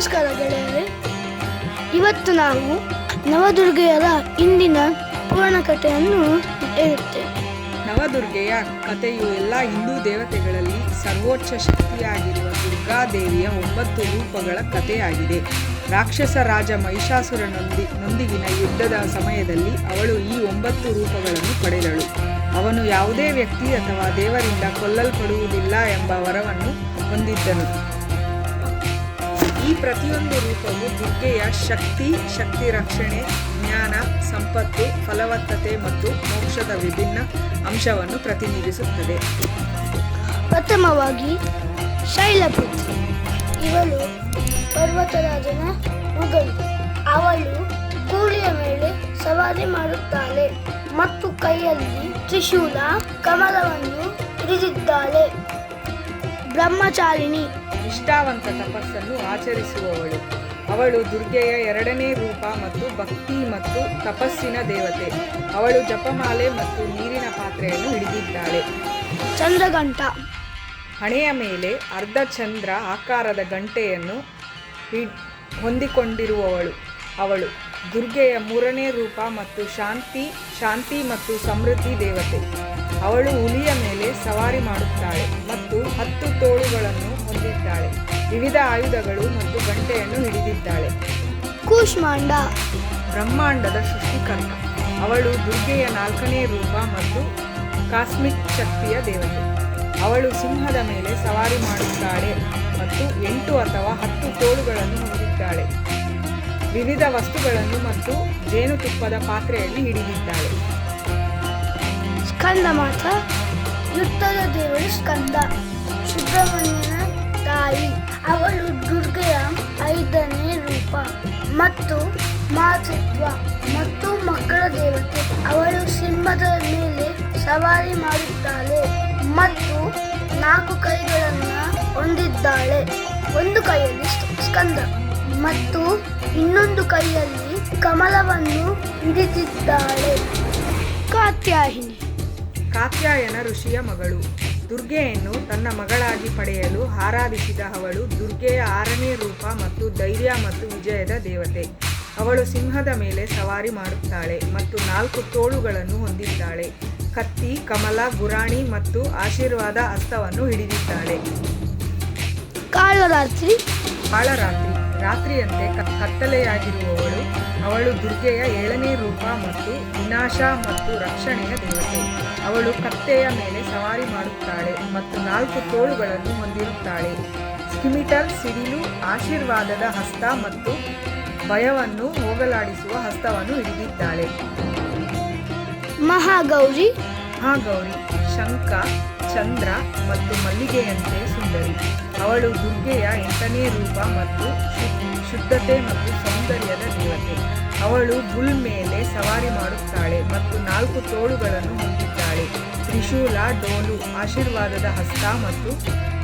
ನಮಸ್ಕಾರ ಗೆಳೆಯರೆ. ಇವತ್ತು ನಾವು ನವದುರ್ಗೆಯರ ಇಂದಿನ ಪೂರ್ಣ ಕಥೆಯನ್ನು ಹೇಳುತ್ತೇವೆ. ನವದುರ್ಗೆಯ ಕಥೆಯು ಎಲ್ಲ ಹಿಂದೂ ದೇವತೆಗಳಲ್ಲಿ ಸರ್ವೋಚ್ಚ ಶಕ್ತಿಯಾಗಿರುವ ದುರ್ಗಾದೇವಿಯ ಒಂಬತ್ತು ರೂಪಗಳ ಕಥೆಯಾಗಿದೆ. ರಾಕ್ಷಸ ರಾಜ ಮಹಿಷಾಸುರನೊಂದಿ, ನೊಂದಿಗಿನ ಯುದ್ಧದ ಸಮಯದಲ್ಲಿ ಅವಳು ಈ ಒಂಬತ್ತು ರೂಪಗಳನ್ನು ಪಡೆದಳು. ಅವನು ಯಾವುದೇ ವ್ಯಕ್ತಿ ಅಥವಾ ದೇವರಿಂದ ಕೊಲ್ಲಲ್ಪಡುವುದಿಲ್ಲ ಎಂಬ ವರವನ್ನು ಹೊಂದಿದ್ದನು. ಪ್ರತಿಯೊಂದು ರೂಪವು ದುರ್ಗೆಯ ಶಕ್ತಿ ಶಕ್ತಿ ರಕ್ಷಣೆ, ಜ್ಞಾನ, ಸಂಪತ್ತು, ಫಲವತ್ತತೆ ಮತ್ತು ಮೋಕ್ಷದ ವಿಭಿನ್ನ ಅಂಶವನ್ನು ಪ್ರತಿನಿಧಿಸುತ್ತದೆ. ಪ್ರಥಮವಾಗಿ ಶೈಲಪುತ್ರಿ. ಇವಳು ಪರ್ವತರಾಜನ ಮಗಳು ಅವಳು ಕೂಲಿಯ ಮೇಲೆ ಸವಾರಿ ಮಾಡುತ್ತಾಳೆ ಮತ್ತು ಕೈಯಲ್ಲಿ ತ್ರಿಶೂಲ ಕಮಲವನ್ನು ಹಿಡಿದಿದ್ದಾಳೆ ಬ್ರಹ್ಮಚಾರಿಣಿ. ನಿಷ್ಠಾವಂತ ತಪಸ್ಸನ್ನು ಆಚರಿಸುವವಳು. ಅವಳು ದುರ್ಗೆಯ ಎರಡನೇ ರೂಪ ಮತ್ತು ಭಕ್ತಿ ಮತ್ತು ತಪಸ್ಸಿನ ದೇವತೆ. ಅವಳು ಜಪಮಾಲೆ ಮತ್ತು ನೀರಿನ ಪಾತ್ರೆಯನ್ನು ಹಿಡಿದಿದ್ದಾಳೆ. ಚಂದ್ರಗಂಟ ಹಣೆಯ ಮೇಲೆ ಅರ್ಧ ಚಂದ್ರ ಆಕಾರದ ಗಂಟೆಯನ್ನು ಹೊಂದಿಕೊಂಡಿರುವವಳು. ಅವಳು ದುರ್ಗೆಯ ಮೂರನೇ ರೂಪ ಮತ್ತು ಶಾಂತಿ ಶಾಂತಿ ಮತ್ತು ಸಮೃದ್ಧಿ ದೇವತೆ. ಅವಳು ಹುಲಿಯ ಮೇಲೆ ಸವಾರಿ ಮಾಡುತ್ತಾಳೆ ಮತ್ತು ಹತ್ತು ತೋಳುಗಳನ್ನು ಹೊಂದಿದ್ದಾಳೆ. ವಿವಿಧ ಆಯುಧಗಳು ಮತ್ತು ಗಂಟೆಯನ್ನು ಹಿಡಿದಿದ್ದಾಳೆ. ಕೂಷ್ಮಾಂಡ. ಬ್ರಹ್ಮಾಂಡದ ಸೃಷ್ಟಿಕರ್ತ. ಅವಳು ದುರ್ಗೆಯ ನಾಲ್ಕನೇ ರೂಪ ಮತ್ತು ಕಾಸ್ಮಿಕ್ ಶಕ್ತಿಯ ದೇವತೆ. ಅವಳು ಸಿಂಹದ ಮೇಲೆ ಸವಾರಿ ಮಾಡುತ್ತಾಳೆ ಮತ್ತು ಎಂಟು ಅಥವಾ ಹತ್ತು ತೋಳುಗಳನ್ನು ಹೊಂದಿದ್ದಾಳೆ. ವಿವಿಧ ವಸ್ತುಗಳನ್ನು ಮತ್ತು ಜೇನುತುಪ್ಪದ ಪಾತ್ರೆಯನ್ನು ಹಿಡಿದಿದ್ದಾಳೆ. ಸ್ಕಂದ ಮಾತ ಯುದ್ಧದ ದೇವರು ಸ್ಕಂದ. ಸುಬ್ರಹ್ಮಣ್ಯನ ತಾಯಿ, ಅವಳು ದುರ್ಗೆಯ ಐದನೇ ರೂಪ ಮತ್ತು ಮಾತೃತ್ವ ಮತ್ತು ಮಕ್ಕಳ ದೇವತೆ. ಅವಳು ಸಿಂಹದ ಮೇಲೆ ಸವಾರಿ ಮಾಡುತ್ತಾಳೆ ಮತ್ತು ನಾಲ್ಕು ಕೈಗಳನ್ನು ಹೊಂದಿದ್ದಾಳೆ. ಒಂದು ಕೈಯಲ್ಲಿ ಸ್ಕಂದ. ಮತ್ತು ಇನ್ನೊಂದು ಕೈಯಲ್ಲಿ ಕಮಲವನ್ನು ಹಿಡಿದಿದ್ದಾಳೆ ಕಾತ್ಯಾಯಿನಿ. ಕಾತ್ಯಾಯನ ಋಷಿಯ ಮಗಳು. ದುರ್ಗೆಯನ್ನು ತನ್ನ ಮಗಳಾಗಿ ಪಡೆಯಲು ಆರಾಧಿಸಿದ ಅವಳು ದುರ್ಗೆಯ ಆರನೇ ರೂಪ ಮತ್ತು ಧೈರ್ಯ ಮತ್ತು ವಿಜಯದ ದೇವತೆ. ಅವಳು ಸಿಂಹದ ಮೇಲೆ ಸವಾರಿ ಮಾಡುತ್ತಾಳೆ ಮತ್ತು ನಾಲ್ಕು ತೋಳುಗಳನ್ನು ಹೊಂದಿದ್ದಾಳೆ. ಕತ್ತಿ ಕಮಲ ಗುರಾಣಿ ಮತ್ತು ಆಶೀರ್ವಾದ ಅಸ್ತವನ್ನು ಹಿಡಿದಿದ್ದಾಳೆ. ಕಾಳರಾತ್ರಿ. ಕಾಳರಾತ್ರಿ. ರಾತ್ರಿಯಂತೆ ಕತ್ತಲೆಯಾಗಿರುವವಳು. ಅವಳು ದುರ್ಗೆಯ ಏಳನೇ ರೂಪ ಮತ್ತು ವಿನಾಶ ಮತ್ತು ರಕ್ಷಣೆಯ ದೇವತೆ. ಅವಳು ಕತ್ತೆಯ ಮೇಲೆ ಸವಾರಿ ಮಾಡುತ್ತಾಳೆ ಮತ್ತು ನಾಲ್ಕು ತೋಳುಗಳನ್ನು ಹೊಂದಿರುತ್ತಾಳೆ. ಸ್ಕಿಮಿಟಲ್ ಸಿಡಿಲು ಆಶೀರ್ವಾದದ ಹಸ್ತ ಮತ್ತು ಭಯವನ್ನು ಹೋಗಲಾಡಿಸುವ ಹಸ್ತವನ್ನು ಹಿಡಿದಿದ್ದಾಳೆ. ಮಹಾಗೌರಿ. ಮಹಾಗೌರಿ ಶಂಖ ಚಂದ್ರ ಮತ್ತು ಮಲ್ಲಿಗೆಯಂತೆ ಸುಂದರಿ. ಅವಳು ದುರ್ಗೆಯ ಎಂಟನೇ ರೂಪ ಮತ್ತು ಶುದ್ಧತೆ ಮತ್ತು ಸೌಂದರ್ಯದ ದೇವತೆ. ಅವಳು ಬುಲ್ ಮೇಲೆ ಸವಾರಿ ಮಾಡುತ್ತಾಳೆ ಮತ್ತು ನಾಲ್ಕು ತೋಳುಗಳನ್ನು ಹೊಂದಿದ್ದಾಳೆ. ತ್ರಿಶೂಲ ಡೋಲು ಆಶೀರ್ವಾದದ ಹಸ್ತ ಮತ್ತು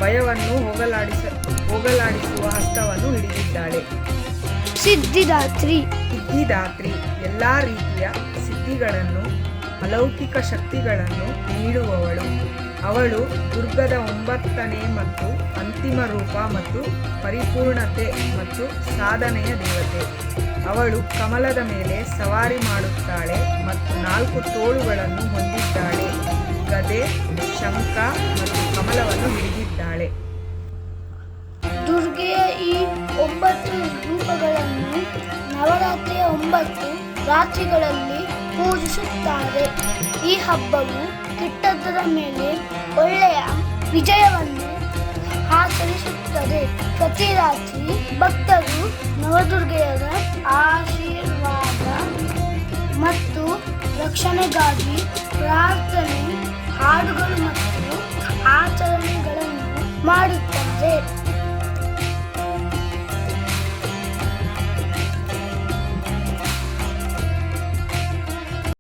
ಭಯವನ್ನು ಹೋಗಲಾಡಿಸ ಹೋಗಲಾಡಿಸುವ ಹಸ್ತವನ್ನು ಹಿಡಿದಿದ್ದಾಳೆ. ಸಿದ್ಧಿದಾತ್ರಿ. ಸಿದ್ಧಿದಾತ್ರಿ ಎಲ್ಲ ರೀತಿಯ ಸಿದ್ಧಿಗಳನ್ನು ಅಲೌಕಿಕ ಶಕ್ತಿಗಳನ್ನು ನೀಡುವವಳು. ಅವಳು ದುರ್ಗದ ಒಂಬತ್ತನೇ ಮತ್ತು ಅಂತಿಮ ರೂಪ ಮತ್ತು ಪರಿಪೂರ್ಣತೆ ಮತ್ತು ಸಾಧನೆಯ ದೇವತೆ. ಅವಳು ಕಮಲದ ಮೇಲೆ ಸವಾರಿ ಮಾಡುತ್ತಾಳೆ ಮತ್ತು ನಾಲ್ಕು ತೋಳುಗಳನ್ನು ಹೊಂದಿದ್ದಾಳೆ. ಗದೆ, ಶಂಖ ಮತ್ತು ಕಮಲವನ್ನು ಹಿಡಿದಿದ್ದಾಳೆ. ದುರ್ಗೆಯ ಈ ಒಂಬತ್ತು ರೂಪಗಳನ್ನು ನವರಾತ್ರಿಯ ಒಂಬತ್ತು ರಾತ್ರಿಗಳಲ್ಲಿ ಪೂಜಿಸುತ್ತಾರೆ. ಈ ಹಬ್ಬವು ಕೆಟ್ಟದ್ದರ ಮೇಲೆ ಒಳ್ಳೆಯ ವಿಜಯವನ್ನು ಆಚರಿಸುತ್ತದೆ. ಪ್ರತಿ ರಾತ್ರಿ ಭಕ್ತರು ನವದುರ್ಗೆಯರ ಆಶೀರ್ವಾದ ಮತ್ತು ರಕ್ಷಣೆಗಾಗಿ ಪ್ರಾರ್ಥನೆ, ಹಾಡುಗಳು ಮತ್ತು ಆಚರಣೆಗಳನ್ನು ಮಾಡುತ್ತಾರೆ.